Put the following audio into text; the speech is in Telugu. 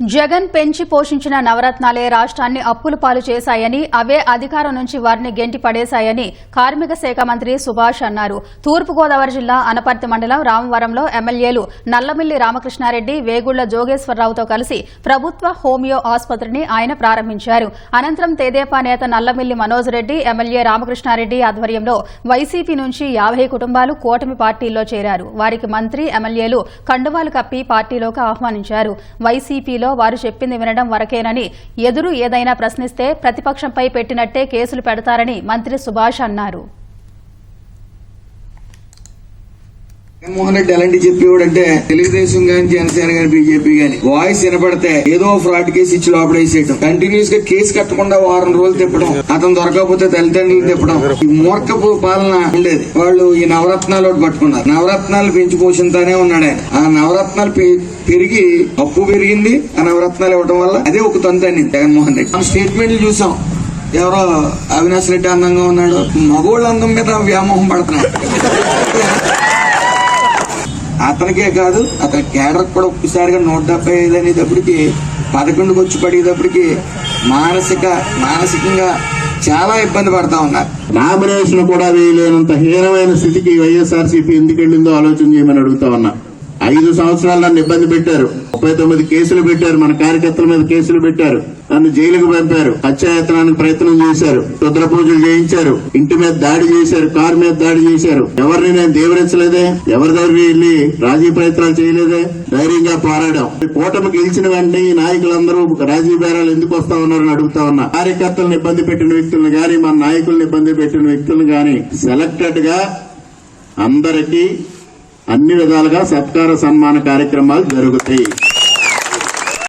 జగన్ పెంచి పోషించిన నవరత్నాలే రాష్ట్రాన్ని అప్పులు పాలు చేశాయని అవే అధికారం నుంచి వారిని గెంటి పడేశాయని కార్మిక శాఖ మంత్రి సుభాష్ అన్నారు. తూర్పుగోదావరి జిల్లా అనపర్తి మండలం రామవరంలో ఎమ్మెల్యేలు నల్లమిల్లి రామకృష్ణారెడ్డి వేగుళ్ళ జోగేశ్వరరావుతో కలిసి ప్రభుత్వ హోమియో ఆసుపత్రిని ఆయన ప్రారంభించారు. అనంతరం తెదేపా నేత నల్లమిల్లి మనోజ్ రెడ్డి ఎమ్మెల్యే రామకృష్ణారెడ్డి ఆధ్వర్యంలో వైసీపీ నుంచి యాభై కుటుంబాలు కూటమి పార్టీల్లో చేరారు. వారికి మంత్రి ఎమ్మెల్యేలు కండువాలు కప్పి పార్టీలోకి ఆహ్వానించారు. వైసీపీలో వారు చెప్పింది వినడం వరకేనని ఎదురు ఏదైనా ప్రశ్నిస్తే ప్రతిపక్షంపై పెట్టినట్టే కేసులు పెడతారని మంత్రి సుభాష్ అన్నారు. జగన్మోహన్ రెడ్డి ఎలాంటి చెప్పేవాడు అంటే తెలుగుదేశం గాని జనసేన గాని బీజేపీ గాని వాయిస్ వినపడితే ఏదో ఫ్రాడ్ కేసు ఇచ్చి లోపడేసేయటం కంటిన్యూస్గా కేసు కట్టకుండా వారం రోజులు తిప్పడం అతను దొరకకపోతే తల్లిదండ్రులు తిప్పడం ఈ మూర్ఖపు పాలన ఉండేది. వాళ్ళు ఈ నవరత్నాలు ఒకటి పట్టుకున్నారు. నవరత్నాలు పెంచి ఉన్నాడు ఆయన. ఆ నవరత్నాలు పె- పెరిగి అప్పు పెరిగింది. ఆ నవరత్నాలు ఇవ్వడం వల్ల అదే ఒక తంతండి జగన్మోహన్ రెడ్డి. మనం స్టేట్మెంట్లు చూసాం. ఎవరో అవినాష్ రెడ్డి అందంగా ఉన్నాడు. మగవాళ్ళ అందం మీద వ్యామోహం పడుతున్నాడు అతనికే కాదు అతని కేడర్ కూడా ఒక్కసారిగా నూట డెబ్బై ఐదు అనేటప్పటికి పదకొండుకి వచ్చి పడేటప్పటికి మానసిక మానసికంగా చాలా ఇబ్బంది పడతా ఉన్నారు. నామినేషన్ కూడా వేయలేనంత హీనమైన స్థితికి వైఎస్ఆర్సీపీ ఎందుకు వెళ్ళిందో ఆలోచన చేయమని అడుగుతా ఉన్నా. ఐదు సంవత్సరాలు నన్ను ఇబ్బంది పెట్టారు. ముప్పై తొమ్మిది కేసులు పెట్టారు. మన కార్యకర్తల మీద కేసులు పెట్టారు. నన్ను జైలుకు పంపారు. హత్యాయత్నానికి ప్రయత్నం చేశారు. రుద్ర పూజలు చేయించారు. ఇంటి మీద దాడి చేశారు. కారు మీద దాడి చేశారు. ఎవరిని నేను దేవరించలేదే? ఎవరి దగ్గర వెళ్ళి రాజీ ప్రయత్నాలు చేయలేదే? ధైర్యంగా పోరాడాం. కూటమి గెలిచిన వెంటనే ఈ నాయకులందరూ రాజీ బేరాలు ఎందుకు వస్తా ఉన్నారని అడుగుతా ఉన్నా. కార్యకర్తలను ఇబ్బంది పెట్టిన వ్యక్తులను గాని మన నాయకులను ఇబ్బంది పెట్టిన వ్యక్తులను గాని సెలెక్టెడ్గా అందరికీ అన్ని విధాలుగా సత్కార సన్మాన కార్యక్రమాలు జరుగుతాయి.